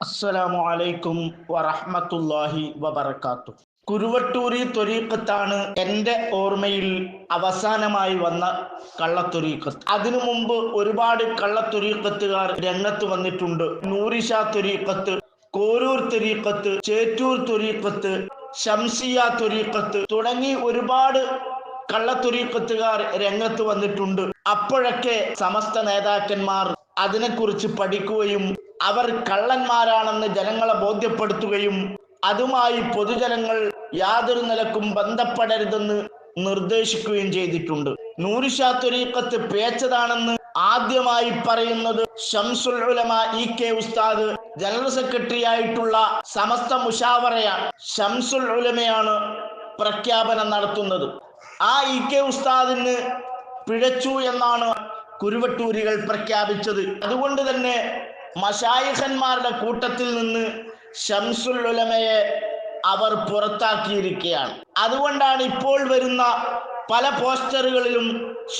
അസ്സലാമു അലൈക്കും വറഹ്മത്തുള്ളാഹി വബർക്കാത്തു കുരുവട്ടൂരി തൊരീക്കത്താണ് എന്റെ ഓർമ്മയിൽ അവസാനമായി വന്ന കള്ളത്തൊരീക്കത്ത് അതിനു മുമ്പ് ഒരുപാട് കള്ളത്തൊരീക്കത്തുകാർ രംഗത്ത് വന്നിട്ടുണ്ട്. നൂറിഷ ത്വരീഖത്ത് കോരൂർ ത്വരീഖത്ത് ചേറ്റൂർ ത്വരീഖത്ത് ഷംസിയ ത്വരീഖത്ത് തുടങ്ങി ഒരുപാട് കള്ളത്തൊരീക്കത്തുകാർ രംഗത്ത് വന്നിട്ടുണ്ട്. അപ്പോഴൊക്കെ സമസ്ത നേതാക്കന്മാർ അതിനെക്കുറിച്ച് പഠിക്കുകയും അവർ കള്ളന്മാരാണെന്ന് ജനങ്ങളെ ബോധ്യപ്പെടുത്തുകയും അതുമായി പൊതുജനങ്ങൾ യാതൊരു നിലക്കും ബന്ധപ്പെടരുതെന്ന് നിർദ്ദേശിക്കുകയും ചെയ്തിട്ടുണ്ട്. നൂറിഷാ പേച്ചതാണെന്ന് ആദ്യമായി പറയുന്നത് Shamsul Ulama E K Ustad general secretary ആയിട്ടുള്ള സമസ്ത മുഷാവറയാണ് ഷംസുൽ ഉലമയാണ് പ്രഖ്യാപനം നടത്തുന്നത്. ആ ഇ കെ ഉസ്താദിന് പിഴച്ചു എന്നാണ് കുരുവട്ടൂരികൾ പ്രഖ്യാപിച്ചത്. അതുകൊണ്ട് തന്നെ മഷായിഖന്മാരുടെ കൂട്ടത്തിൽ നിന്ന് ഷംസുൽ ഉലമയെ അവർ പുറത്താക്കിയിരിക്കുകയാണ്. അതുകൊണ്ടാണ് ഇപ്പോൾ വരുന്ന പല പോസ്റ്ററുകളിലും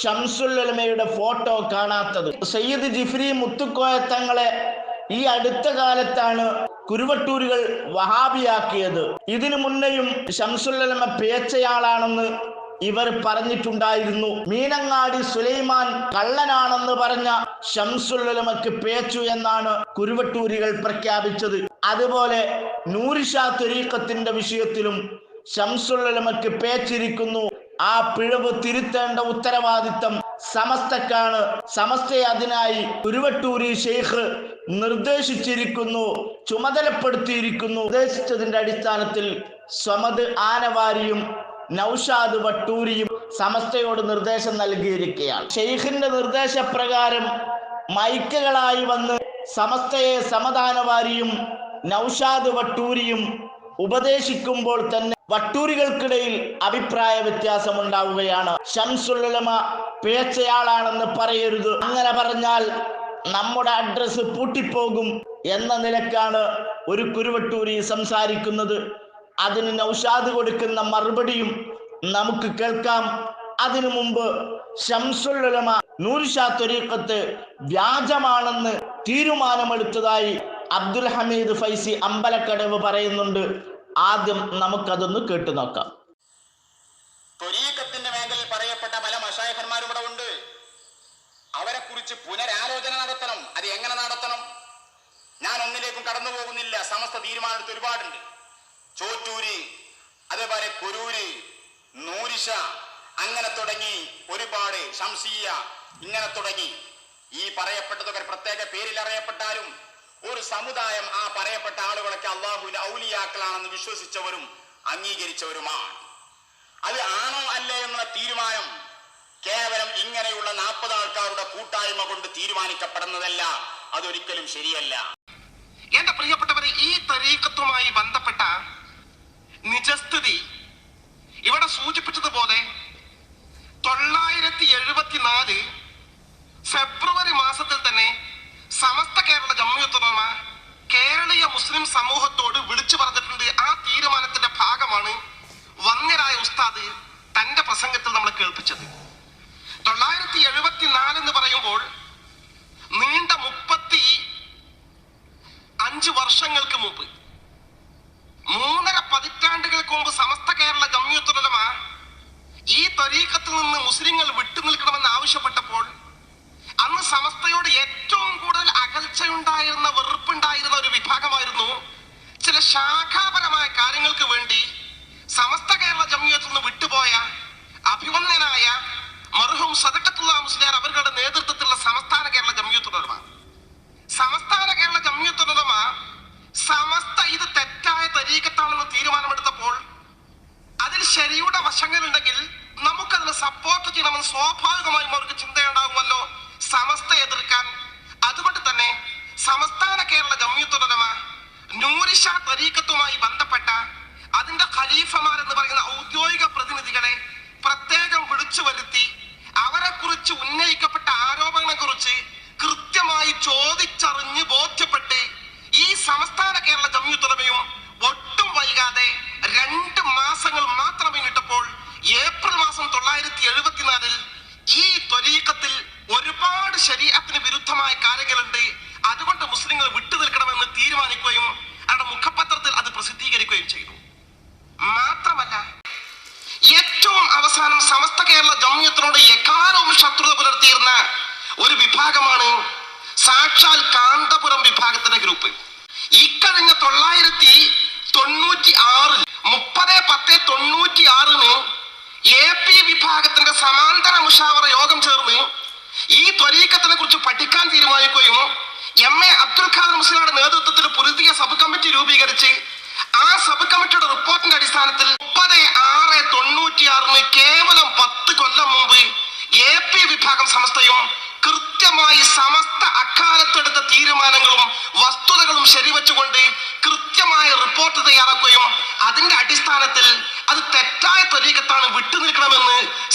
ഷംസുൽ ഉലമയുടെ ഫോട്ടോ കാണാത്തത്. സയ്യിദ് ജിഫ്രി മുത്തുക്കോയ തങ്ങളെ ഈ അടുത്ത കാലത്താണ് കുരുവട്ടൂരുകൾ വഹാബിയാക്കിയത്. ഇതിനു മുന്നെയും ഷംസുല്ലമ പേച്ചയാളാണെന്ന് ഇവർ പറഞ്ഞിട്ടുണ്ടായിരുന്നു മീനങ്ങാടി സുലൈമാൻ കള്ളനാണെന്ന് പറഞ്ഞ ഷംസുല്ലമക്ക് പേച്ചു എന്നാണ് കുരുവട്ടൂരികൾ പ്രഖ്യാപിച്ചത്. അതുപോലെ നൂറിഷാ ത്വരീക്കത്തിന്റെ വിഷയത്തിലും ഷംസുല്ലമക്ക് പേച്ചിരിക്കുന്നു. ആ പിഴവ് തിരുത്തേണ്ട ഉത്തരവാദിത്തം സമസ്തക്കാണ്. സമസ്തയെ അതിനായി കുരുവട്ടൂരി ഷെയ്ഖ് നിർദ്ദേശിച്ചിരിക്കുന്നു ചുമതലപ്പെടുത്തിയിരിക്കുന്നു. നിർദ്ദേശിച്ചതിന്റെ അടിസ്ഥാനത്തിൽ സ്വമത് ആനവാരിയും നൌഷാദ് വട്ടൂരിയും സമസ്തയോട് നിർദ്ദേശം നൽകിയിരിക്കുകയാണ്. ഷെയ്ഖിന്റെ നിർദ്ദേശപ്രകാരം മൈക്കുകളായി വന്ന് സമസ്തയെ സമദാനവാരിയും നൌഷാദ് വട്ടൂരിയും ഉപദേശിക്കുമ്പോൾ തന്നെ വട്ടൂരികൾക്കിടയിൽ അഭിപ്രായ വ്യത്യാസം ഉണ്ടാവുകയാണ്. ഷംസുല്ലമ പേച്ചയാളാണെന്ന് പറയരുത്. അങ്ങനെ പറഞ്ഞാൽ നമ്മുടെ അഡ്രസ് പൂട്ടിപ്പോകും എന്ന നിലക്കാണ് ഒരു കുരുവട്ടൂരി സംസാരിക്കുന്നത്. അതിന് നൗഷാദ് കൊടുക്കുന്ന മറുപടിയും നമുക്ക് കേൾക്കാം. അതിനു മുമ്പ് ഷംസുല്ലമ നൂർഷാ ത്വരീഖത്ത് വ്യാജമാണെന്ന് തീരുമാനമെടുത്തതായി അബ്ദുൽ ഹമീദ് ഫൈസി അമ്പലക്കടവ് പറയുന്നുണ്ട്. ആദ്യം നമുക്കതൊന്ന് കേട്ടു നോക്കാം. ത്വരീക്കത്തിന്റെ മേഖലയിൽ പറയപ്പെട്ട പല മഷായഖന്മാരും ഉണ്ട്. അവരെ കുറിച്ച് പുനരാലോചന നടത്തണം. അത് എങ്ങനെ നടത്തണം? ഞാൻ ഒന്നിലേക്കും കടന്നു പോകുന്നില്ല സമസ്ത തീരുമാനമെടുത്ത് ഒരുപാടുണ്ട്. ചോറ്റൂര് അതേപോലെ കുരൂര് നൂരിഷ അങ്ങനെ തുടങ്ങി ഒരുപാട് ഷംസിയ ഇങ്ങനെ തുടങ്ങി. ഈ പറയപ്പെട്ടതൊക്കെ പ്രത്യേക പേരിൽ അറിയപ്പെട്ടാലും ഒരു സമുദായം ആ പറയപ്പെട്ട ആളുകളൊക്കെ അള്ളാഹുവിന്റെ ഔലിയാക്കളാണെന്ന് വിശ്വസിച്ചവരും അംഗീകരിച്ചവരുമാണ്. അത് ആണോ അല്ലേ എന്ന തീരുമാനം കേവലം ഇങ്ങനെയുള്ള നാൽപ്പത് ആൾക്കാരുടെ കൂട്ടായ്മ കൊണ്ട് തീരുമാനിക്കപ്പെടുന്നതല്ല അതൊരിക്കലും ശരിയല്ല. എന്റെ പ്രിയപ്പെട്ടവരെ ഈ തരീക്കത്തുമായി ബന്ധപ്പെട്ട നിജസ്ഥിതി. ഇവിടെ സൂചിപ്പിച്ചതുപോലെ തൊള്ളായിരത്തി എഴുപത്തിനാല് ഫെബ്രുവരി മാസത്തിൽ തന്നെ സമസ്ത കേരള ജമ്മിയുത്തമ കേരളീയ മുസ്ലിം സമൂഹത്തോട് വിളിച്ചു പറഞ്ഞിട്ടുണ്ട്. ആ തീരുമാനത്തിന്റെ ഭാഗമാണ് വന്യരായ ഉസ്താദ് തന്റെ പ്രസംഗത്തിൽ നമ്മളെ കേൾപ്പിച്ചത്. തൊള്ളായിരത്തി എഴുപത്തിനാല് എന്ന് പറയുമ്പോൾ നീണ്ട മുപ്പത്തി അഞ്ച് വർഷങ്ങൾക്ക് മുമ്പ് മൂന്നര പതിറ്റാണ്ടുകൾക്ക് മുമ്പ് സമസ്ത കേരള ജമ്മിയത്തുലമ ഈ ത്വരീക്കത്തിൽ നിന്ന് മുസ്ലിങ്ങൾ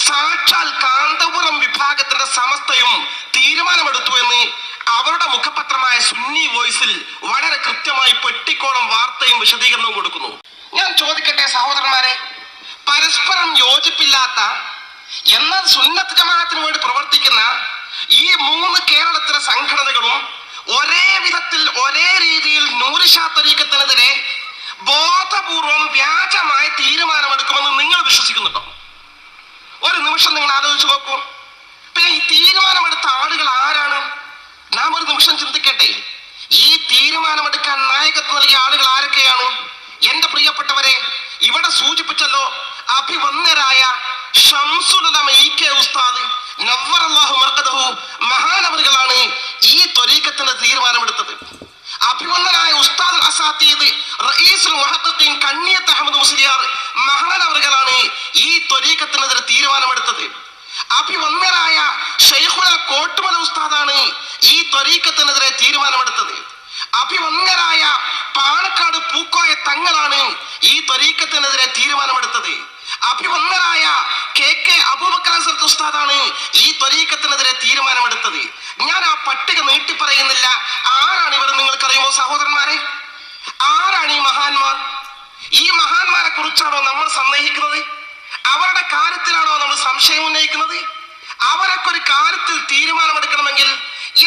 സാക്ഷാൽ കാന്തപുരം വിഭാഗത്തിന്റെ സമസ്തയും തീരുമാനമെടുത്തു എന്ന് അവരുടെ മുഖപത്രമായ സുന്നി വോയിസിൽ വളരെ കൃത്യമായി പെട്ടിക്കോളം വാർത്തയും വിശദീകരണവും കൊടുക്കുന്നു. ഞാൻ ചോദിക്കട്ടെ സഹോദരന്മാരെ പരസ്പരം യോജിപ്പില്ലാത്ത എന്നാൽ സുന്നത്ത് ജമാഅത്തിന് വേണ്ടി പ്രവർത്തിക്കുന്ന ഈ മൂന്ന് കേരളത്തിലെ സംഘടനകളും ഒരേ വിധത്തിൽ ഒരേ രീതിയിൽ നൂറിഷാ തരീക്കത്തിനെതിരെ ബോധപൂർവം വ്യാജമായ തീരുമാനമെടുക്കുമെന്ന് നിങ്ങൾ വിശ്വസിക്കുന്നുണ്ടോ? ഒരു നിമിഷം നിങ്ങൾ ആലോചിച്ച് നോക്കൂ. പിന്നെ ഈ തീരുമാനമെടുത്ത ആളുകൾ ആരാണ്? നാം ഒരു നിമിഷം ചിന്തിക്കട്ടെ. ഈ തീരുമാനമെടുക്കാൻ നായകത്വം നൽകിയ ആളുകൾ ആരൊക്കെയാണ്? എന്റെ പ്രിയപ്പെട്ടവരെ ഇവിടെ സൂചിപ്പിച്ചല്ലോ അഭിവന്ദരായ ഉസ്താദ്. മഹാനവറുകളാണ് ഈ ത്വരീക്കത്തിന്റെ തീരുമാനമെടുത്തത്. അഭിവന്ദനായ ഉസ്താദ് അസാത്തീദ് റഈസ് മുഹദ്ദീൻ കണ്ണിയത്ത് അഹമ്മദ് മുസ്ലിയാർ മഹാനവറുകളാണ് ഈ ത്വരീക്കത്തിനെതിരെ തീരുമാനമെടുത്തത്. അഭിവന്ദനായ ഷെയ്ഖുല കോട്ടുമല ഉസ്താദാണ് ഈ ത്വരീക്കത്തിനെതിരെ തീരുമാനമെടുത്തത്. അഭിവന്ദനായ പാലക്കാട് പൂക്കോയ തങ്ങളാണ് ഈ ത്വരീക്കത്തിനെതിരെ തീരുമാനമെടുത്തത്. അഭിവന്ദനായ കെ കെ അബൂബക്കർ ഉസ്താദാണ് ഈ ത്വരീക്കത്തിനെതിരെ തീരുമാനമെടുത്തത്. ഞാൻ ആ പട്ടിക നീട്ടി പറയുന്നില്ല ആരാണ് ഇവർ നിങ്ങൾക്കറിയുമോ സഹോദരന്മാരെ? ആരാണ് ഈ മഹാന്മാർ? ഈ മഹാന്മാരെ കുറിച്ചാണോ നമ്മൾ സന്ദേഹിക്കുന്നത്? അവരുടെ കാര്യത്തിലാണോ നമ്മൾ സംശയം ഉന്നയിക്കുന്നത്? അവരൊക്കെ ഒരു കാര്യത്തിൽ തീരുമാനമെടുക്കണമെങ്കിൽ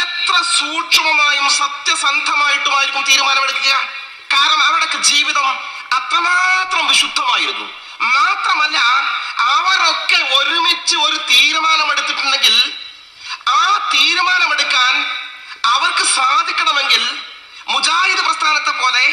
എത്ര സൂക്ഷ്മമായും സത്യസന്ധമായിട്ടുമായിരിക്കും തീരുമാനമെടുക്കുക. കാരണം അവരുടെ ജീവിതം അത്രമാത്രം വിശുദ്ധമായിരുന്നു. മാത്രമല്ല അവരൊക്കെ ഒരുമിച്ച് ഒരു തീരുമാനമെടുത്തിട്ടുണ്ടെങ്കിൽ ആ തീരുമാനമെടുക്കാൻ അവർക്ക് സാധിക്കണമെങ്കിൽ മുജാഹിദ് പ്രസ്ഥാനത്തെ പോലെ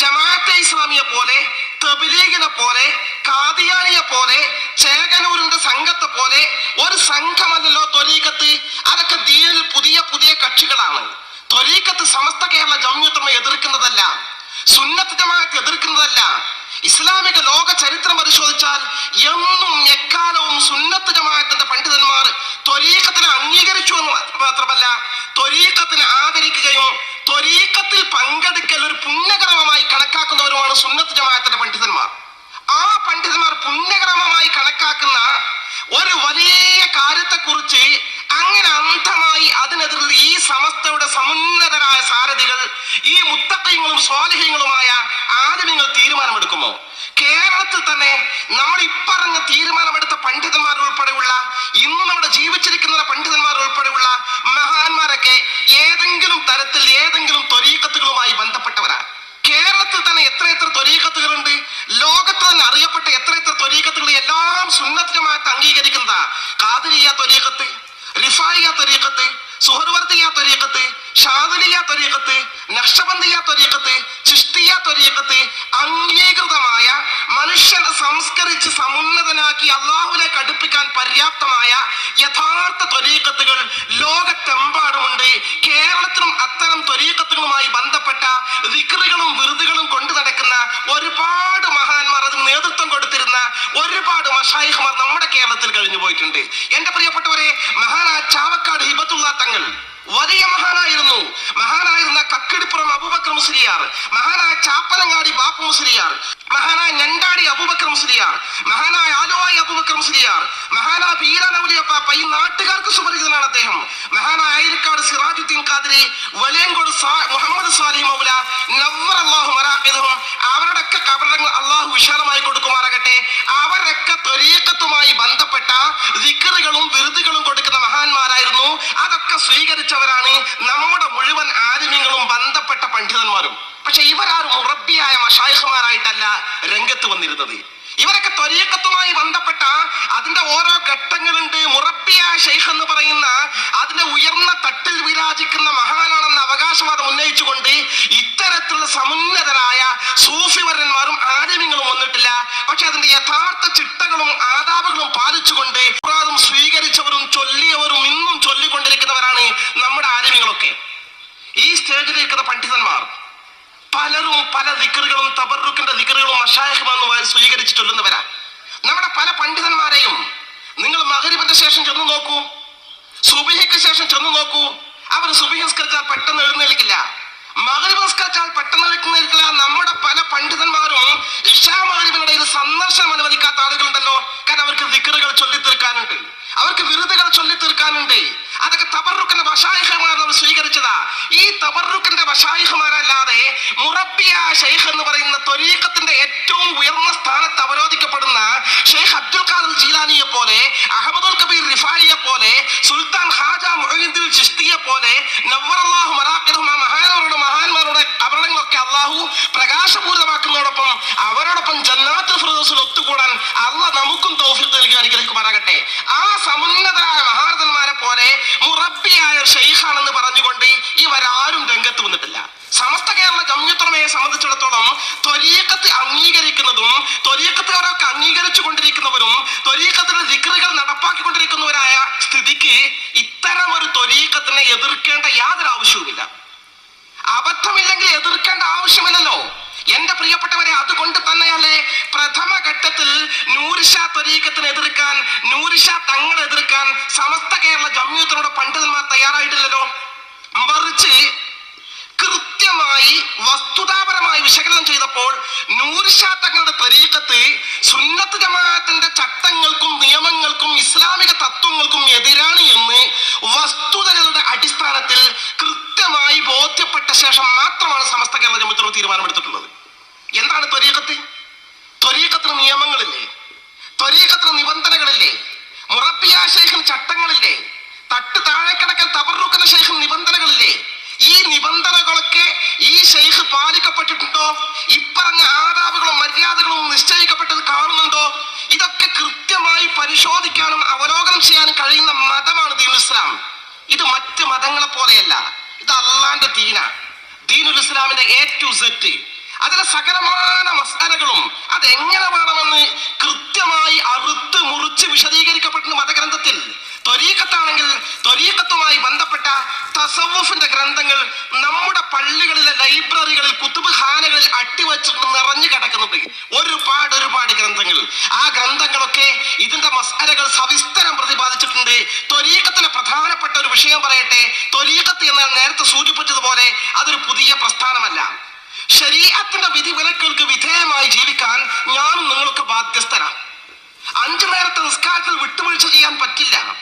ജമാഅത്തെ ഇസ്ലാമിയെ പോലെ തബിലീഗിനെ പോലെ കാദിയാനിയെ പോലെ ചേകനൂരിന്റെ സംഘത്തെ പോലെ ഒരു സംഘമല്ലല്ലോ ത്വരീക്കത്ത് അതൊക്കെ ദീനിൽ പുതിയ പുതിയ കക്ഷികളാണ്. ത്വരീക്കത്ത് സമസ്ത കേരള ജമ്യൂത്തമ എതിർക്കുന്നതല്ല സുന്നത്ത് ജമാഅത്ത് എതിർക്കുന്നതല്ല. ഇസ്ലാമിക ലോക ചരിത്രം പരിശോധിച്ചാൽ എന്നും എക്കാലവും സുന്നത്ത് ജമാഅത്തിന്റെ പണ്ഡിതന്മാർ ത്വരീക്കത്തിനെ അംഗീകരിച്ചു എന്ന് മാത്രമല്ല ത്വരീക്കത്തിനെ ആദരിക്കുകയും ത്വരീക്കത്തിൽ പങ്കെടുക്കൽ ഒരു പുണ്യകർമ്മമായി കണക്കാക്കുന്നവരുമാണ് സുന്നത്ത് ജമാഅത്തിന്റെ പണ്ഡിതന്മാർ. ആ പണ്ഡിതന്മാർ പുണ്യകർമ്മമായി കണക്കാക്കുന്ന ഒരു വലിയ കാര്യത്തെക്കുറിച്ച് അങ്ങനെ അന്ധമായി അതിനെതിരിൽ ഈ സമസ്തയുടെ സമുന്നതരായ സാരഥികൾ ഈ മുത്തക്കയങ്ങളും സ്വാലിഹ്യങ്ങളുമായ നിങ്ങൾ തീരുമാനമെടുക്കുമോ? കേരളത്തിൽ തന്നെ നമ്മൾ ഇപ്പറഞ്ഞ തീരുമാനമെടുത്ത പണ്ഡിതന്മാർ ഉൾപ്പെടെയുള്ള ഇന്ന് നമ്മുടെ ജീവിച്ചിരിക്കുന്ന പണ്ഡിതന്മാർ ഉൾപ്പെടെയുള്ള മഹാന്മാരൊക്കെ ഏതെങ്കിലും തരത്തിൽ ഏതെങ്കിലും ത്വരീക്കത്തുകളുമായി ബന്ധപ്പെട്ടവരാണ് കേരളത്തിൽ തന്നെ എത്ര എത്ര ത്വരീക്കത്തുകളുണ്ട് ലോകത്ത് തന്നെ അറിയപ്പെട്ട എത്ര എത്ര ത്വരീക്കത്തുകൾ എല്ലാം സുന്നത്ത് ജമാഅത്ത് അംഗീകരിക്കുന്നതാ കാതിരിയ ത്വരീക്കത്ത് റിഫായിയ ത്വരീക്കത്ത് സുഹർവർത്തിയ ത്വരീക്കത്ത് ഷാദലിയ ത്വരീക്കത്ത് നക്ഷബന്ദിയ ത്വരീക്കത്ത് ചിഷ്ടിയ ത്വരീക്കത്ത് അംഗീകൃതമായ മനുഷ്യനെ സംസ്കരിച്ച് സമുന്നതനാക്കി അള്ളാഹുലേക്ക് അടുപ്പിക്കാൻ പര്യാപ്തമായ യഥാർത്ഥ ത്വരീക്കത്തുകൾ ലോകത്തെമ്പാടുമുണ്ട്. കേരളത്തിലും അത്തരം ത്വരീക്കത്തുകളുമായി ബന്ധപ്പെട്ട വിക്രികളും വിറുതുകളും കൊണ്ടു നടക്കുന്ന ഒരുപാട് മഹാന്മാർ അതിന് നേതൃത്വം കൊടുത്തിരുന്ന ഒരുപാട് മഷായിഹ്മാർ നമ്മുടെ കേരളത്തിൽ കഴിഞ്ഞു പോയിട്ടുണ്ട് എന്റെ പ്രിയപ്പെട്ടവരെ മഹാനായ ചാവക്കാട് ഹിബത്തുള്ള തങ്ങൾ വലിയ മഹാനായിരുന്നു മഹാനായിരുന്ന കക്കിടിപ്പുറം അബൂബക്കർ മുസ്ലിയാർ മഹാനായ ചാപ്പനങ്ങാടി ബാപ്പു മുസ്ലിയാർ മഹാനായ ഞണ്ടാടി അബൂബക്കർ മുസ്ലിയാർ മഹാനായ ആലുവായി അബൂബക്കർ മുസ്ലിയാർ മഹാനായ പീരാനൗലിയപ്പാപ്പ ഈ നാട്ടുകാർക്ക് സുപരിചിതനാണ് അദ്ദേഹം. മഹാനായ അയൽക്കാട് സിറാജുദ്ദീൻ കാതിരി വലിയങ്കോട് മുഹമ്മദ് സാലിം മൗല നവർ അള്ളാഹു മറാഖിദും അവരുടെയൊക്കെ കബറങ്ങൾ അള്ളാഹു വിശാലമായി കൊടുക്കുമാറാകട്ടെ. അവരൊക്കെ ത്വരീക്കത്തുമായി ബന്ധപ്പെട്ട ദിക്കറുകളും വിരുദുകളും കൊടുക്കുന്ന മഹാന്മാരായിരുന്നു അതൊക്കെ സ്വീകരിച്ചവരാണ് നമ്മുടെ മുഴുവൻ ആലിമ്യങ്ങളും ബന്ധപ്പെട്ട പണ്ഡിതന്മാരും. പക്ഷെ ഇവരാരും മുറബിയായ മഷായിഹമാരായിട്ടല്ല രംഗത്ത് വന്നിരുന്നത്. ഇവരൊക്കെ ത്വരീക്കത്തുമായി ബന്ധപ്പെട്ട അതിന്റെ ഓരോ ഘട്ടങ്ങളുണ്ട് മുറബിയായ ഷെയ്ഖ് എന്ന് പറയുന്ന അതിന്റെ ഉയർന്ന തട്ടിൽ വിരാജിക്കുന്ന മഹാനാണെന്ന അവകാശവാദം ഉന്നയിച്ചുകൊണ്ട് ഇത്തരത്തിലുള്ള സമുന്നതരായ സൂഫിവരന്മാരും ആലിമ്യങ്ങളും വന്നിട്ടില്ല പക്ഷെ അതിന്റെ യഥാർത്ഥ ചിട്ടകളും ആദാബുകളും പാലിച്ചുകൊണ്ട് ും പല ദിക്കറുകളും തബറുക്കിന്റെ ദിക്കറുകളും മഷായഹ്മെന്ന് സ്വീകരിച്ച് ചൊല്ലുന്നവരാ നമ്മുടെ പല പണ്ഡിതന്മാരെയും നിങ്ങൾ മകരിബിന്റെ ശേഷം ചെന്ന് നോക്കൂ സുബിഹിക്ക് ശേഷം ചെന്ന് നോക്കൂ അവർ സുബിഹി നിസ്കരിച്ചാൽ പെട്ടെന്ന് എഴുന്നേൽക്കില്ല മകരിബ് നിസ്കരിച്ചാൽ പെട്ടെന്ന് എഴുന്നേൽക്കില്ല നമ്മുടെ പല പണ്ഡിതന്മാരും ഇഷാ മകരിബിനിടയിൽ സന്ദർശനം അനുവദിക്കാത്ത ആളുകളുണ്ടല്ലോ കാരണം അവർക്ക് ദിക്കറുകൾ ചൊല്ലി തീർക്കാനുണ്ട് അവർക്ക് വിരുദുകൾ ചൊല്ലി തീർക്കാനുണ്ട് അതൊക്കെ തബറുക്കിന്റെ വശായിഹമാർ നമ്മൾ സ്വീകരിച്ചതാ. ഈ തബറുക്കിന്റെ വശായിഹമാരല്ലാതെ മുറബിയ ഷെയ്ഖ് എന്ന് പറയുന്ന ത്വരീഖത്തിന്റെ ഏറ്റവും ഉയർന്ന സ്ഥാനത്ത് അവരോധിക്കപ്പെടുന്ന ഷെയ്ഖ് അബ്ദുൽ ഖാദർ ജീലാനിയെ പോലെ അഹമ്മദുൽ കബീർ റിഫായിയെ പോലെ സുൽത്താൻ ഹാജ മുഹീദ്ദീൻ ചിസ്തിയെ പോലെ നവറല്ലാഹു മറാഖിറഹുമ ആ അപകടങ്ങളൊക്കെ അള്ളാഹു പ്രകാശപൂരിതമാക്കുന്നതോടൊപ്പം അവരോടൊപ്പം ജന്നാത്ത് ഫിർദൗസിൽ ഒത്തുകൂടാൻ അള്ള നമുക്കും തൗഫീഖ് നൽകി അനുഗ്രഹിക്കുമാറാകട്ടെ. ആ സമുന്നതരായ മഹാരഥന്മാരെ പോലെ മുറബിയായ ഷെയ്ഖാണെന്ന് പറഞ്ഞുകൊണ്ട് ഇവരാരും രംഗത്ത് വന്നിട്ടില്ല. സമസ്ത കേരള ജമ്യത്തുറമയെ സംബന്ധിച്ചിടത്തോളം ത്വരീക്കത്ത് അംഗീകരിക്കുന്നതും ത്വരീക്കത്തുകാരൊക്കെ അംഗീകരിച്ചു കൊണ്ടിരിക്കുന്നവരും ത്വരീക്കത്തിന്റെ ദിക്റുകൾ നടപ്പാക്കിക്കൊണ്ടിരിക്കുന്നവരായ സ്ഥിതിക്ക് ഇത്തരം ഒരു ത്വരീക്കത്തിനെ എതിർക്കേണ്ട യാതൊരു ആവശ്യവുമില്ല അബദ്ധമില്ലെങ്കിൽ എതിർക്കേണ്ട ആവശ്യമില്ലല്ലോ എന്റെ പ്രിയപ്പെട്ടവരെ തന്നെയല്ലേ പ്രഥമ ഘട്ടത്തിൽ നൂരിഷ ത്വരീക്കത്തിനെ എതിർക്കാൻ നൂരിഷ തങ്ങളെ എതിർക്കാൻ സമസ്ത കേരള ജമ്യൂത്തിനോട് പണ്ഡിതന്മാർ തയ്യാറായിട്ടില്ലല്ലോ. മറിച്ച് കൃത്യമായി വസ്തുതാപരമായി വിശകലനം ചെയ്തപ്പോൾ നൂർഷാ തങ്ങളുടെ തരീക്കത്ത് സുന്നത്ത് ജമാഅത്തിന്റെ ചട്ടങ്ങൾക്കും നിയമങ്ങൾക്കും ഇസ്ലാമിക തത്വങ്ങൾക്കും എതിരാണ് എന്ന് വസ്തുതകളുടെ അടിസ്ഥാനത്തിൽ കൃത്യമായി ബോധ്യപ്പെട്ട ശേഷം മാത്രമാണ് സമസ്ത കേരള ജമത്തിനോട് തീരുമാനമെടുത്തിട്ടുള്ളത്. എന്താണ് ത്വരീക്കത്ത് ത്വരീക്കത്തിന് നിയമങ്ങളില്ലേ? ത്വരീക്കത്തിന് നിബന്ധനകളില്ലേ? മുറബിയ ശേഖം ചട്ടങ്ങളില്ലേ? തട്ട് താഴെ കിടക്കൽ തബറുക്കുന്ന ശേഖം നിബന്ധനകളില്ലേ? ഈ നിബന്ധനകളൊക്കെ ഈ ഷെയ്ഖ് പാലിക്കപ്പെട്ടിട്ടുണ്ടോ? ഇപ്പറഞ്ഞ ആദാബുകളും മര്യാദകളും നിശ്ചയിക്കപ്പെട്ടത് കാണുന്നുണ്ടോ? ഇതൊക്കെ കൃത്യമായി പരിശോധിക്കാനും അവലോകനം ചെയ്യാനും കഴിയുന്ന മതമാണ് ദീനുൽ ഇസ്ലാം. ഇത് മറ്റ് മതങ്ങളെ പോലെയല്ല. ഇത് അള്ളാന്റെ ദീന. ദീനുൽ ഇസ്ലാമിന്റെ എ ടു സെറ്റ് അതിലെ സകലമാന മസാലകളും അതെങ്ങനെ വേണമെന്ന് കൃത്യമായി അറുത്ത് മുറിച്ച് വിശദീകരിക്കപ്പെട്ടു മതഗ്രന്ഥത്തിൽ. ത്വരീക്കത്താണെങ്കിൽ ത്വരീക്കത്തുമായി ബന്ധപ്പെട്ട തസവുഫിന്റെ ഗ്രന്ഥങ്ങൾ നമ്മുടെ പള്ളികളിലെ ലൈബ്രറികളിൽ കുത്തുബ് ഖാനകളിൽ അട്ടിവച്ചിട്ട് നിറഞ്ഞു കിടക്കുന്നുണ്ട്. ഒരുപാട് ഒരുപാട് ഗ്രന്ഥങ്ങൾ. ആ ഗ്രന്ഥങ്ങളൊക്കെ ഇതിന്റെ മസാലകൾ സവിസ്തരം പ്രതിപാദിച്ചിട്ടുണ്ട്. ത്വരീക്കത്തിലെ പ്രധാനപ്പെട്ട ഒരു വിഷയം പറയട്ടെ. ത്വരീക്കത്ത് എന്നാൽ നേരത്തെ സൂചിപ്പിച്ചതുപോലെ ശരീരത്തിന്റെ വിധി വിലക്കുകൾക്ക് വിധേയമായി ജീവിക്കാൻ ഞാനും നിങ്ങളൊക്കെ ബാധ്യസ്ഥരാണ്. അഞ്ചു നേരത്തെ നിസ്കാരത്തിൽ വിട്ടുവീഴ്ച ചെയ്യാൻ പറ്റില്ല.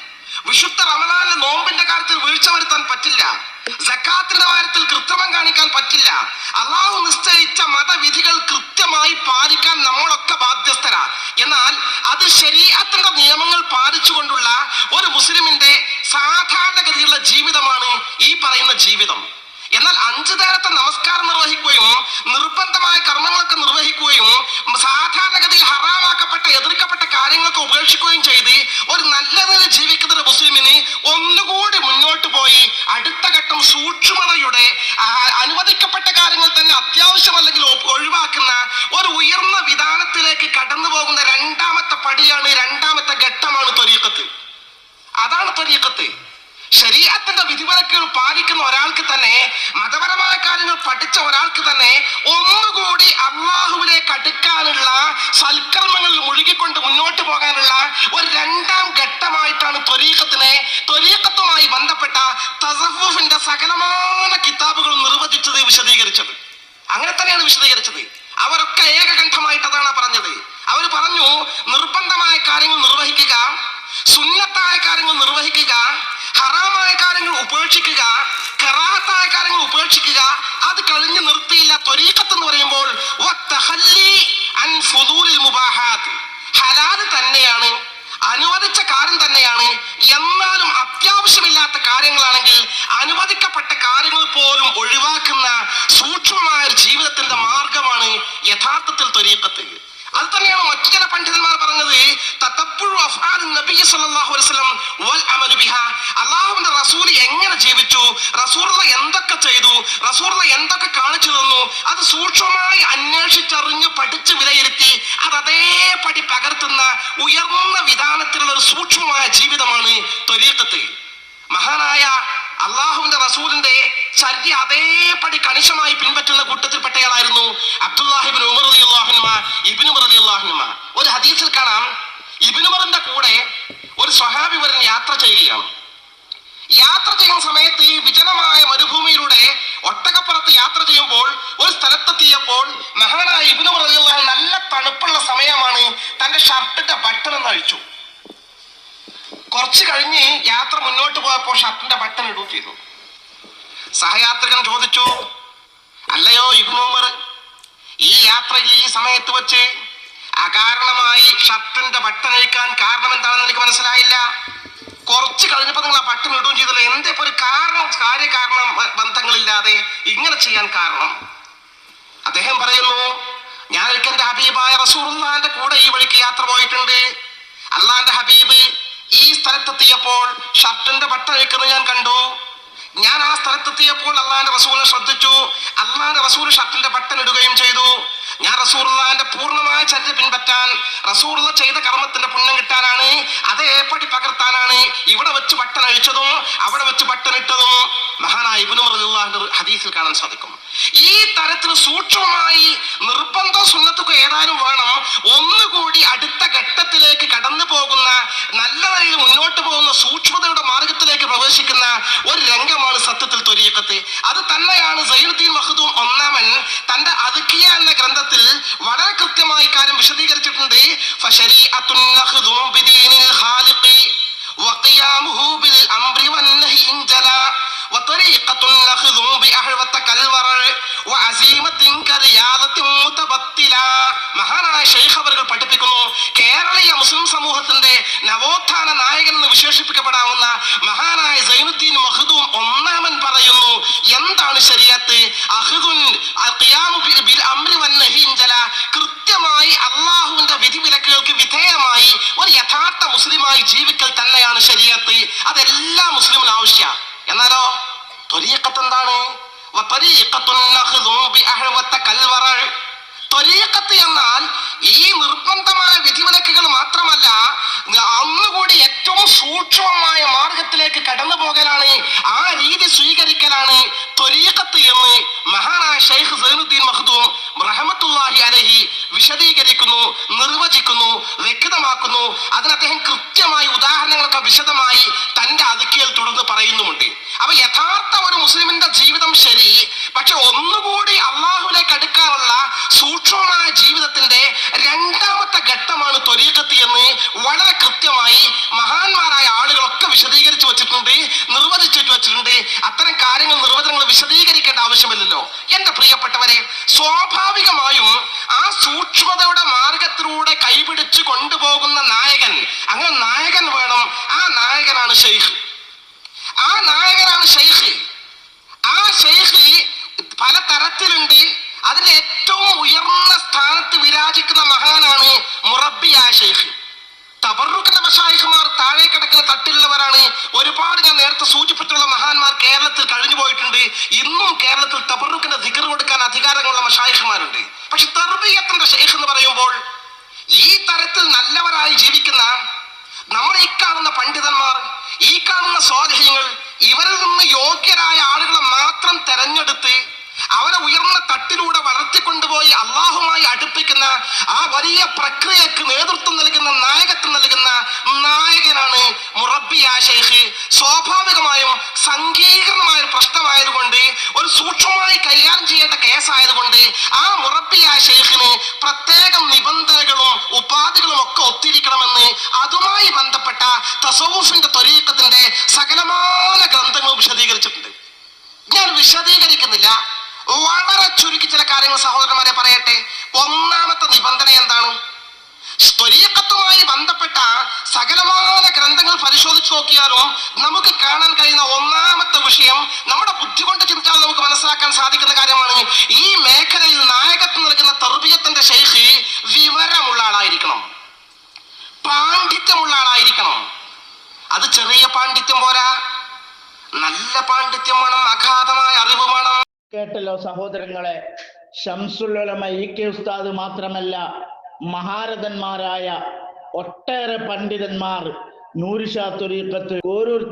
വിശുദ്ധ റമദാനിലെ നോമ്പിന്റെ കാര്യത്തിൽ വീഴ്ച വരുത്താൻ പറ്റില്ല. സക്കാത്തിന്റെ കാര്യത്തിൽ കൃത്രിമം കാണിക്കാൻ പറ്റില്ല. അള്ളാഹു നിശ്ചയിച്ച മതവിധികൾ കൃത്യമായി പാലിക്കാൻ നമ്മളൊക്കെ ബാധ്യസ്ഥരാ. എന്നാൽ അത് ശരീരത്തിന്റെ നിയമങ്ങൾ പാലിച്ചുകൊണ്ടുള്ള ഒരു മുസ്ലിമിന്റെ സാധാരണഗതിയുള്ള ജീവിതമാണ് ഈ പറയുന്ന ജീവിതം. എന്നാൽ അഞ്ചു നേരത്തെ നമസ്കാരം നിർവഹിക്കുകയും നിർബന്ധമായ കർമ്മങ്ങളൊക്കെ നിർവഹിക്കുകയും സാധാരണഗതിയിൽ ഹറാമാക്കപ്പെട്ട എതിർക്കപ്പെട്ട കാര്യങ്ങളൊക്കെ ഉപേക്ഷിക്കുകയും ചെയ്ത് ഒരു നല്ല നില ജീവിക്കുന്ന ഒരു മുസ്ലിമിന് ഒന്നുകൂടി മുന്നോട്ട് പോയി അടുത്ത ഘട്ടം സൂക്ഷ്മതയുടെ അനുവദിക്കപ്പെട്ട കാര്യങ്ങൾ തന്നെ അത്യാവശ്യമല്ലെങ്കിൽ ഒ- ഒഴിവാക്കുന്ന ഒരു ഉയർന്ന വിധാനത്തിലേക്ക് കടന്നു പോകുന്ന രണ്ടാമത്തെ പടിയാണ് രണ്ടാമത്തെ ഘട്ടമാണ് ത്വരീക്കത്ത് അതാണ് ത്വരീക്കത്ത് ശരീരത്തിന്റെ വിധിവിലക്കുകൾ പാലിക്കുന്ന ഒരാൾക്ക് തന്നെ മതപരമായ കാര്യങ്ങൾ പഠിച്ച ഒരാൾക്ക് തന്നെ ഒന്നുകൂടി അള്ളാഹുവിലേക്ക് അടുക്കാനുള്ള സൽക്കർമ്മങ്ങളിൽ മുഴുകിക്കൊണ്ട് മുന്നോട്ട് പോകാനുള്ള ഒരു രണ്ടാം ഘട്ടമായിട്ടാണ് ത്വരീക്കത്തിനെ ത്വരീക്കത്തുമായി ബന്ധപ്പെട്ട തസഫൂഫിന്റെ സകലമായ കിതാബുകൾ നിർവചിച്ചത് വിശദീകരിച്ചത്. അങ്ങനെ തന്നെയാണ് വിശദീകരിച്ചത്. അവരൊക്കെ ഏകകണ്ഠമായിട്ട് അതാണ് പറഞ്ഞത്. അവർ പറഞ്ഞു നിർബന്ധമായ കാര്യങ്ങൾ നിർവഹിക്കുക സുന്നത്തായ കാര്യങ്ങൾ നിർവഹിക്കുക ഹറാമായ കാര്യങ്ങൾ ഉപേക്ഷിക്കുക കറാത്തായ കാര്യങ്ങൾ ഉപേക്ഷിക്കുക അത് കഴിഞ്ഞ് നിർത്തിയില്ല ത്വരീഖത്ത് എന്ന് പറയുമ്പോൾ വത്തഹല്ലി അൻ ഫുദൂലിൽ മുബാഹാത്ത് ഹലാൽ തന്നെയാണ് അനുവദിച്ച കാര്യം തന്നെയാണ് എന്നാലും അത്യാവശ്യമില്ലാത്ത കാര്യങ്ങളാണെങ്കിൽ അനുവദിക്കപ്പെട്ട കാര്യങ്ങൾ പോലും ഒഴിവാക്കുന്ന സൂക്ഷ്മമായ ഒരു ജീവിതത്തിന്റെ മാർഗമാണ് യഥാർത്ഥത്തിൽ ത്വരീഖത്ത് അത് തന്നെയാണ് മറ്റു ചില പണ്ഡിതന്മാർ പറഞ്ഞത് തത്തപ്പുഴു അഫ്ആൽ നബി സല്ലല്ലാഹു അലൈഹി വസല്ലം വൽ ബിഹാ. റസൂൽ എങ്ങനെ ജീവിച്ചു? റസൂലുള്ള എന്തൊക്കെ ചെയ്തു? റസൂലുള്ള എന്തൊക്കെ കാണിച്ചു തന്നു? അത് സൂക്ഷ്മമായി അന്വേഷിച്ചറിഞ്ഞ് പഠിച്ച് വിലയിരുത്തി അത് അതേപടി പകർത്തുന്ന ഉയർന്ന വിധാനത്തിലുള്ള ഒരു സൂക്ഷ്മമായ ജീവിതമാണ് ത്വരീഖത്ത് മഹാനായ അള്ളാഹുവിന്റെ റസൂലിന്റെ ചര്യ അതേപടി കണിശമായി പിൻപറ്റുന്ന കൂട്ടത്തിൽപ്പെട്ടയാളായിരുന്നു വിജനമായ മരുഭൂമിയിലൂടെ ഒട്ടകപ്പുറത്ത് യാത്ര ചെയ്യുമ്പോൾ ഒരു സ്ഥലത്തെത്തിയപ്പോൾ മഹാനായ ഇബിനു റളിയല്ലാഹു നല്ല തണുപ്പുള്ള സമയമാണ് തന്റെ ഷർട്ടിന്റെ ബട്ടൺ ഒന്ന് അഴിച്ചു. കുറച്ച് കഴിഞ്ഞ് യാത്ര മുന്നോട്ട് പോയപ്പോൾ ഷർട്ടിന്റെ ബട്ടൺ ഇടുകയും ചെയ്തു. സഹയാത്രികൻ ചോദിച്ചു അല്ലയോ ഇബ്നു ഉമർ ഈ യാത്രയിൽ ഈ സമയത്ത് വെച്ച് അകാരണമായി ഷർട്ടിന്റെ ബട്ടൺ അഴിക്കാൻ കാരണം എന്താണെന്ന് എനിക്ക് മനസ്സിലായില്ല? കുറച്ച് കഴിഞ്ഞപ്പോ നിങ്ങൾ ആ പട്ടി ഇടുകയും ചെയ്തല്ലോ. എന്തേ ഒരു കാരണം കാര്യകാരണം ബന്ധങ്ങളില്ലാതെ ഇങ്ങനെ ചെയ്യാൻ കാരണം? അദ്ദേഹം പറയുന്നു ഞാൻ ഒരിക്കൽ എന്റെ ഹബീബായ റസൂർന്നാന്റെ കൂടെ ഈ വഴിക്ക് യാത്ര പോയിട്ടുണ്ട്. അള്ളാന്റെ ഹബീബ് ഈ സ്ഥലത്തെത്തിയപ്പോൾ ഷർട്ടിന്റെ ബട്ടൺ അഴിക്കുന്നത് ഞാൻ കണ്ടു. ഞാൻ ആ സ്ഥലത്തെത്തിയപ്പോൾ അള്ളാന്റെ റസൂലിനെ ശ്രദ്ധിച്ചു. അള്ളാന്റെ റസൂൽ ഷർട്ടിന്റെ ബട്ടൺ ഇടുകയും ചെയ്തു. ഞാൻ റസൂർലാന്റെ പൂർണമായ ചര്യ പിൻപറ്റാൻ റസൂർല ചെയ്ത കർമ്മത്തിന്റെ പുണ്യം കിട്ടാനാണ് അതേപടി പകർത്താനാണ് ഇവിടെ വെച്ച് ബട്ടൺ അഴിച്ചതും അവിടെ വെച്ച് ബട്ടൺ ഇട്ടതും മഹാനായ ഇബ്നു ഹദീസിൽ കാണാൻ സാധിക്കും. ഈ തരത്തിൽ സൂക്ഷ്മമായി നിർബന്ധ സുന്നത്തുക ഏതാനും വേണം. ഒന്നുകൂടി അടുത്ത ഘട്ടത്തിലേക്ക് കടന്നു പോകുന്ന നല്ല നിലയിൽ മുന്നോട്ട് പോകുന്ന സൂക്ഷ്മതയുടെ മാർഗത്തിലേക്ക് പ്രവേശിക്കുന്ന ഒരു രംഗമാണ് സത്യത്തിൽ തൊരീക്കത്ത് അത് തന്നെയാണ് സൈനുദ്ദീൻ മഹദൂം ഒന്നാമൻ തന്റെ അതുക്കിയ എന്ന ഗ്രന്ഥത്തിൽ വളരെ കൃത്യമായി കാര്യം വിശദീകരിച്ചിട്ടുണ്ട്. മഹാനായ ഷെയ്ഖ് പഠിപ്പിക്കുന്നു കേരളീയ മുസ്ലിം സമൂഹത്തിന്റെ നവോത്ഥാന നായകൻ വിശേഷിപ്പിക്കപ്പെടാവുന്ന മഹാനായ സൈനുദ്ദീൻ മഹദൂം ഒന്നാമൻ പറയുന്നു എന്താണ് ശരിയത്ത് അഹ്ദുൻ ബിൽ അംരി വൻ നഹിഞ്ചല കൃത്യമായി അള്ളാഹുവിന്റെ വിധിവിലക്കുകൾക്ക് വിധേയമായി ഒരു യഥാർത്ഥ മുസ്ലിമായി ജീവിക്കൽ തന്നെയാണ് ശരിയത്ത് അതെല്ലാ മുസ്ലിമിന് ആവശ്യമാണ് എന്നാലോ? ത്വരീഖത്ത് എന്താണ്. ത്വരീഖത്ത് എന്നാൽ ഈ നിർബന്ധമായ വിധിവിലക്കുകൾ മാത്രമല്ല അന്നുകൂടി ഏറ്റവും സൂക്ഷ്മമായ മാർഗത്തിലേക്ക് കടന്നു പോകലാണ്. ആ രീതി സ്വീകരിക്കലാണ് ത്വരീഖത്ത് എന്ന് മഹാനായ ഷെയ്ഖ് സൈനുദ്ദീൻ മഖ്ദൂം റഹമത്തുല്ലാഹി അലഹി വിശദീകരിക്കുന്നു നിർവചിക്കുന്നു വ്യക്തമാക്കുന്നു. അതിന് അദ്ദേഹം കൃത്യമായി ഉദാഹരണങ്ങളൊക്കെ വിശദമായി തന്റെ അതുക്കിയിൽ തുടർന്ന് പറയുന്നുമുണ്ട്. അപ്പൊ യഥാർത്ഥ ഒരു മുസ്ലിമിന്റെ ജീവിതം ശരി പക്ഷെ ഒന്നുകൂടി അള്ളാഹുലേക്ക് അടുക്കാനുള്ള സൂക്ഷ്മമായ ജീവിതത്തിന്റെ രണ്ടാമത്തെ ഘട്ടമാണ് ത്വരീഖത്ത് എന്ന് വളരെ കൃത്യമായി മഹാന്മാരായ ആളുകളൊക്കെ വിശദീകരിച്ചു വെച്ചിട്ടുണ്ട് നിർവചിച്ചിട്ട് വെച്ചിട്ടുണ്ട്. അത്തരം കാര്യങ്ങൾ നിർവചനങ്ങൾ വിശദീകരിക്കേണ്ട ആവശ്യമില്ലല്ലോ. എന്റെ പ്രിയപ്പെട്ടവരെ സ്വാഭാവികമായും ആ സൂക്ഷ്മതയുടെ മാർഗത്തിലൂടെ കൈപിടിച്ച് കൊണ്ടുപോകുന്ന നായകൻ അങ്ങനെ നായകൻ വേണം. ആ നായകനാണ് ഷെയ്ഖ് ആ നായകനാണ് ഷെയ്ഖ് ആ ഷെയ്ഖ് പല തരത്തിലുണ്ട് അതിന്റെ ഏറ്റവും ഉയർന്ന സ്ഥാനത്ത് വിരാജിക്കുന്ന മഹാനാണ് മുറബിയായ ഷെയ്ഖ് തബറുക്കിന്റെ മഷായിഖുമാർ താഴെ കിടക്കുന്ന തട്ടിലുള്ളവരാണ് ഒരുപാട് ഞാൻ നേരത്തെ സൂചിപ്പിച്ചിട്ടുള്ള മഹാന്മാർ കേരളത്തിൽ കഴിഞ്ഞു പോയിട്ടുണ്ട്. ഇന്നും കേരളത്തിൽ തബറുക്കിന്റെ ദിഗർ കൊടുക്കാൻ അധികാരങ്ങളുള്ള മഷായിഖുമാരുണ്ട്. പക്ഷെ തർബീയത്തിന്റെ ഷെയ്ഖ് എന്ന് പറയുമ്പോൾ ഈ തരത്തിൽ നല്ലവരായി ജീവിക്കുന്ന നമ്മൾ കാണുന്ന പണ്ഡിതന്മാർ ഈ കാണുന്ന സ്വാധീനങ്ങൾ ഇവരിൽ നിന്ന് യോഗ്യരായ ആളുകളെ മാത്രം തെരഞ്ഞെടുത്ത് അവരെ ഉയർന്ന തട്ടിലൂടെ വളർത്തിക്കൊണ്ടുപോയി അള്ളാഹുമായി അടുപ്പിക്കുന്ന ആ വലിയ പ്രക്രിയക്ക് നേതൃത്വം നൽകുന്ന നായകത്വം നൽകുന്ന നായകനാണ് മുറബിയ ഷെയ്ഖ് സ്വാഭാവികമായും സങ്കീർണമായ ഒരു പ്രശ്നമായതുകൊണ്ട് ഒരു സൂക്ഷ്മമായി കൈകാര്യം ചെയ്യേണ്ട കേസായതുകൊണ്ട് ആ മുറബിയ ഷെയ്ഖിന് പ്രത്യേകം നിബന്ധനകളും ഉപാധികളും ഒക്കെ ഒത്തിരിക്കണമെന്ന് അതുമായി ബന്ധപ്പെട്ട തസൂഫിന്റെ ത്വരീക്കത്തിന്റെ സകലമായ ഗ്രന്ഥങ്ങൾ വിശദീകരിച്ചിട്ടുണ്ട്. ഞാൻ വിശദീകരിക്കുന്നില്ല. വളരെ ചുരുക്കി ചില കാര്യങ്ങൾ സഹോദരന്മാരെ പറയട്ടെ. ഒന്നാമത്തെ നിബന്ധന എന്താണ്? ത്വരീക്കത്തുമായി ബന്ധപ്പെട്ട സകലമായ ഗ്രന്ഥങ്ങൾ പരിശോധിച്ചു നോക്കിയാലും നമുക്ക് കാണാൻ കഴിയുന്ന ഒന്നാമത്തെ വിഷയം നമ്മുടെ ബുദ്ധി കൊണ്ട് ചിന്തിച്ചാൽ നമുക്ക് മനസ്സിലാക്കാൻ സാധിക്കുന്ന കാര്യമാണ് ഈ മേഖലയിൽ നായകത്വം നൽകുന്ന തെർബിയത്തിന്റെ ശൈഖി വിവരമുള്ള ആളായിരിക്കണം. പാണ്ഡിത്യമുള്ള ആളായിരിക്കണം. അത് ചെറിയ പാണ്ഡിത്യം പോരാ. നല്ല പാണ്ഡിത്യം വേണം അഗാധമായ അറിവ് വേണം. കേട്ടല്ലോ സഹോദരങ്ങളെ ശംസുലമ ഇ കെ ഉസ്താദ് മാത്രമല്ല മഹാരഥന്മാരായ ഒട്ടേറെ പണ്ഡിതന്മാർ നൂരിഷാ തൊരീക്കത്ത് കോരൂർ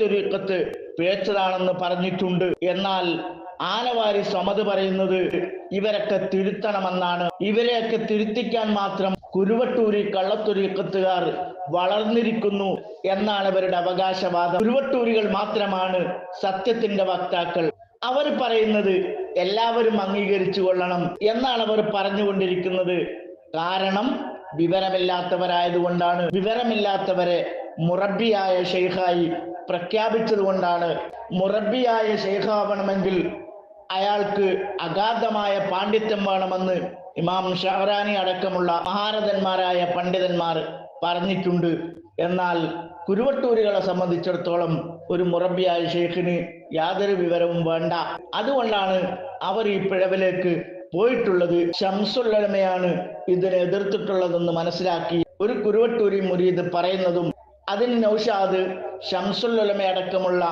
തൊരീക്കത്ത് പേച്ചതാണെന്ന് പറഞ്ഞിട്ടുണ്ട്. എന്നാൽ ആനവാരി സമത് പറയുന്നത് ഇവരൊക്കെ തിരുത്തണമെന്നാണ്. ഇവരെയൊക്കെ തിരുത്തിക്കാൻ മാത്രം കുരുവട്ടൂരി കള്ളത്തൊരീക്കത്തുകാർ വളർന്നിരിക്കുന്നു എന്നാണ് ഇവരുടെ അവകാശവാദം. കുരുവട്ടൂരികൾ മാത്രമാണ് സത്യത്തിന്റെ വക്താക്കൾ. അവർ പറയുന്നത് എല്ലാവരും അംഗീകരിച്ചു കൊള്ളണം എന്നാണ് അവർ പറഞ്ഞുകൊണ്ടിരിക്കുന്നത്. കാരണം വിവരമില്ലാത്തവരായതുകൊണ്ടാണ്. വിവരമില്ലാത്തവരെ മുറബിയായ ഷെയ്ഖായി പ്രഖ്യാപിച്ചത് കൊണ്ടാണ് മുറബിയായ ഷെയ്ഖാവണമെങ്കിൽ അയാൾക്ക് അഗാധമായ പാണ്ഡിത്യം വേണമെന്ന് ഇമാം ഷഹറാനി അടക്കമുള്ള മഹാരഥന്മാരായ പണ്ഡിതന്മാർ പറഞ്ഞിട്ടുണ്ട്. എന്നാൽ കുരുവട്ടൂരുകളെ സംബന്ധിച്ചിടത്തോളം ഒരു മുറബിയായ ഷെയ്ഖിന് യാതൊരു വിവരവും വേണ്ട. അതുകൊണ്ടാണ് അവർ ഈ പിഴവിലേക്ക് പോയിട്ടുള്ളത്. ശംസുള്ളമയാണ് ഇതിനെ എതിർത്തിട്ടുള്ളതെന്ന് മനസ്സിലാക്കി ഒരു കുരുവട്ടൂരി മുരീദ് പറയുന്നതും അതിന് നൌഷാദ് ഷംസുല്ലമ അടക്കമുള്ള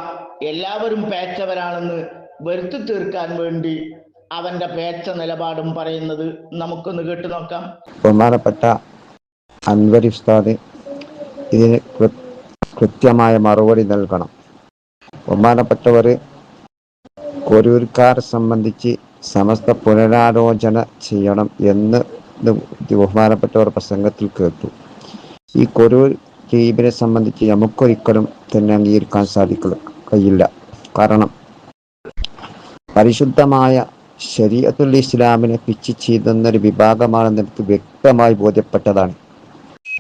എല്ലാവരും പേച്ചവരാണെന്ന് വരുത്തി തീർക്കാൻ വേണ്ടി അവന്റെ പേച്ച നിലപാടും പറയുന്നത് നമുക്കൊന്ന് കേട്ടു നോക്കാം. ബഹുമാനപ്പെട്ട അൻവർ ഉസ്താദ് ഇതിന് കൃത്യമായ മറുപടി നൽകണം. ബഹുമാനപ്പെട്ടവർ കൊരൂർക്കാരെ സംബന്ധിച്ച് സമസ്ത പുനരാലോചന ചെയ്യണം എന്ന് ബഹുമാനപ്പെട്ടവർ പ്രസംഗത്തിൽ കേട്ടു. ഈ കൊരൂർ ദ്വീപിനെ സംബന്ധിച്ച് നമുക്കൊരിക്കലും തന്നെ അംഗീകരിക്കാൻ സാധിക്കില്ല കഴിയില്ല. കാരണം പരിശുദ്ധമായ ശരീഅത്തുൽ ഇസ്ലാമിനെ പിച്ച് ചെയ്തെന്നൊരു വിഭാഗമാണെന്ന് എനിക്ക് വ്യക്തമായി ബോധ്യപ്പെട്ടതാണ്.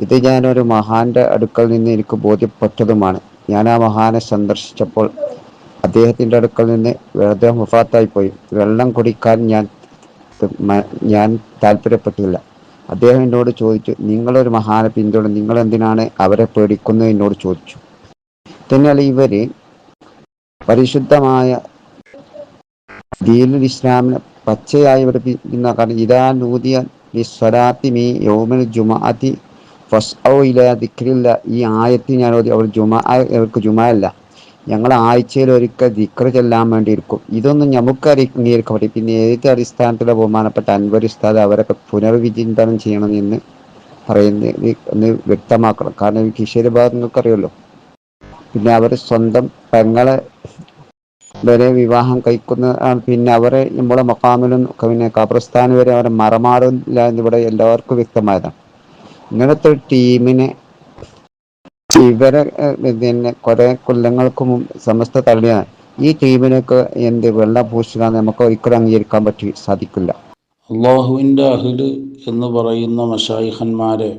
ഇത് ഞാനൊരു മഹാന്റെ അടുക്കൽ നിന്ന് എനിക്ക് ബോധ്യപ്പെട്ടതുമാണ്. ഞാൻ ആ മഹാനെ സന്ദർശിച്ചപ്പോൾ അദ്ദേഹത്തിന്റെ അടുക്കൽ നിന്ന് വെറുതെ മുഫാത്തായി പോയി വെള്ളം കുടിക്കാൻ ഞാൻ ഞാൻ താല്പര്യപ്പെട്ടില്ല. അദ്ദേഹം എന്നോട് ചോദിച്ചു നിങ്ങളൊരു മഹാനെ പിന്തുടരും നിങ്ങൾ എന്തിനാണ് അവരെ പേടിക്കുന്നത്? എന്നോട് ചോദിച്ചു. എന്നാൽ ഇവർ പരിശുദ്ധമായ ദീനുൽ ഇസ്ലാമിനെ പച്ചയായി പഠിപ്പിക്കുന്ന കാരണം ഇതാ നൂതിയ സ്വലാത്തി മീ യോമൽ ജുമാഅത്തി ഇലാ ദിക്രില്ല. ഈ ആയത്ത് ഞാൻ ഓതി അവർ ജുമാ അവർക്ക് ജുമാ അല്ല ഞങ്ങൾ ആഴ്ചയിൽ ഒരിക്കൽ ദിക്ർ ചെല്ലാൻ വേണ്ടി ഇരിക്കും ഇതൊന്നും നമുക്ക് അംഗീകരിക്കാൻ പറ്റും പിന്നെ ഏത് അടിസ്ഥാനത്തിലെ ബഹുമാനപ്പെട്ട അൻവർ ഉസ്താദ് അവരൊക്കെ പുനർവിചിന്തനം ചെയ്യണം എന്ന് പറയുന്നത് ഒന്ന് വ്യക്തമാക്കണം. കാരണം ഈ ഭാഗത്ത് ഭാഗങ്ങൾക്ക് അറിയുമല്ലോ. പിന്നെ അവർ സ്വന്തം പെങ്ങളെ വരെ വിവാഹം കഴിക്കുന്ന പിന്നെ അവരെ നമ്മളെ മക്കാമിലും പിന്നെ കബ്രസ്ഥാൻ വരെ അവരെ മറമാടില്ല എന്നിവിടെ എല്ലാവർക്കും വ്യക്തമായതാണ്. ഇങ്ങനത്തെ ടീമിനെ ഇവരെ പിന്നെ കുറെ കൊല്ലങ്ങൾക്ക് മുമ്പ് സമസ്ത തള്ളിയാണ് ഈ ടീമിനൊക്കെ എന്ത് വെള്ളം പൂശുക നമുക്ക് ഒരിക്കലും അംഗീകരിക്കാൻ പറ്റി സാധിക്കില്ല. അള്ളാഹുവിന്റെ അഹിൽ എന്ന് പറയുന്ന മഷായിഹന്മാരെ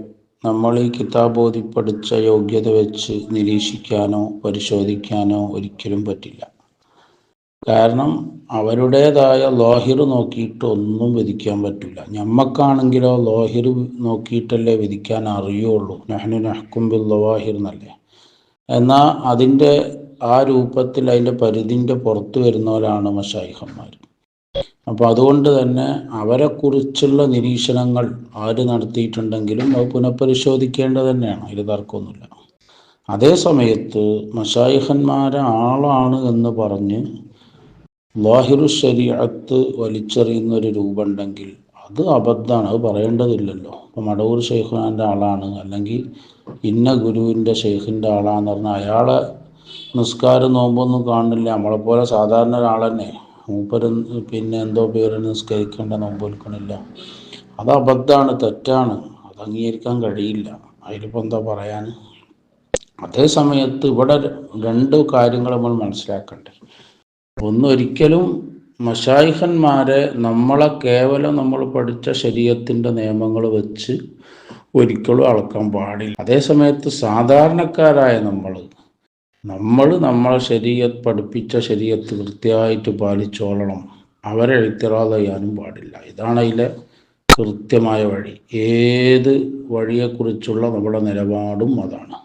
നമ്മൾ ഈ കിതാബോധി പഠിച്ച യോഗ്യത വെച്ച് നിരീക്ഷിക്കാനോ പരിശോധിക്കാനോ ഒരിക്കലും പറ്റില്ല. കാരണം അവരുടേതായ ലോഹിർ നോക്കിയിട്ട് ഒന്നും വിധിക്കാൻ പറ്റില്ല. ഞമ്മക്കാണെങ്കിലോ ലോഹിർ നോക്കിയിട്ടല്ലേ വിധിക്കാൻ അറിയുള്ളൂ. നെഹ്നു നെഹ്കുംബിൽ ലവാഹിർ എന്നല്ലേ. എന്നാൽ അതിന്റെ ആ രൂപത്തിൽ അതിന്റെ പരിധിന്റെ പുറത്ത് വരുന്നവരാണ് മഷായിഹന്മാർ. അപ്പോൾ അതുകൊണ്ട് തന്നെ അവരെക്കുറിച്ചുള്ള നിരീക്ഷണങ്ങൾ ആര് നടത്തിയിട്ടുണ്ടെങ്കിലും അത് പുനഃപരിശോധിക്കേണ്ടത് തന്നെയാണ്. അതിൽ തർക്കമൊന്നുമില്ല. അതേ സമയത്ത് മഷായിഹന്മാരെ ആളാണ് എന്ന് പറഞ്ഞ് ലാഹിറു ശരീഅത്ത് വലിച്ചെറിയുന്ന ഒരു രൂപമുണ്ടെങ്കിൽ അത് അബദ്ധമാണ് അത് പറയേണ്ടതില്ലല്ലോ. ഇപ്പം മടവൂർ ഷെയ്ഖുനാന്റെ ആളാണ്. അല്ലെങ്കിൽ ഇന്ന ഗുരുവിന്റെ ഷെയ്ഖിന്റെ ആളാന്ന് പറഞ്ഞാൽ അയാളെ നിസ്കാരം നോമ്പൊന്നും കാണുന്നില്ല. നമ്മളെപ്പോലെ സാധാരണ ഒരാൾ തന്നെ മൂപ്പര് പിന്നെ എന്തോ പേര് നിസ്കരിക്കേണ്ട നോമ്പ് വിൽക്കണില്ല. അത് അബദ്ധമാണ് തെറ്റാണ്. അത് അംഗീകരിക്കാൻ കഴിയില്ല. അതിലിപ്പോൾ എന്താ പറയാൻ അതേ സമയത്ത് ഇവിടെ രണ്ട് കാര്യങ്ങൾ നമ്മൾ മനസ്സിലാക്കണ്ടേ ഒന്നൊരിക്കലും മഷായിഹന്മാരെ നമ്മളെ കേവലം നമ്മൾ പഠിച്ച ശരീരത്തിന്റെ നിയമങ്ങൾ വെച്ച് ഒരിക്കലും അളക്കാൻ പാടില്ല. അതേസമയത്ത് സാധാരണക്കാരായ നമ്മൾ നമ്മൾ നമ്മളെ ശരീരത്ത് പഠിപ്പിച്ച ശരീരത്ത് കൃത്യമായിട്ട് പാലിച്ചോളണം. അവരെ എഴുത്തിറാതെ ചെയ്യാനും പാടില്ല. ഇതാണ് അതിലെ കൃത്യമായ വഴി. ഏത് വഴിയെക്കുറിച്ചുള്ള നമ്മുടെ നിലപാടും അതാണ്.